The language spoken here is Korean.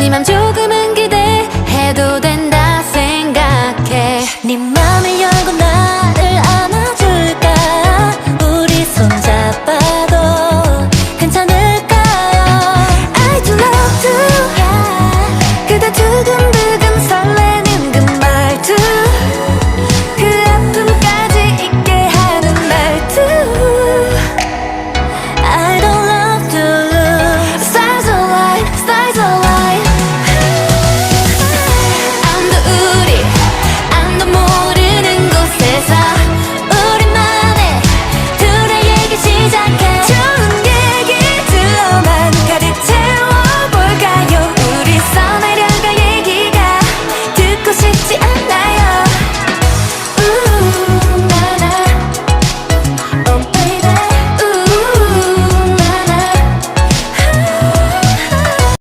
네맘 조금은 기대해도 된다.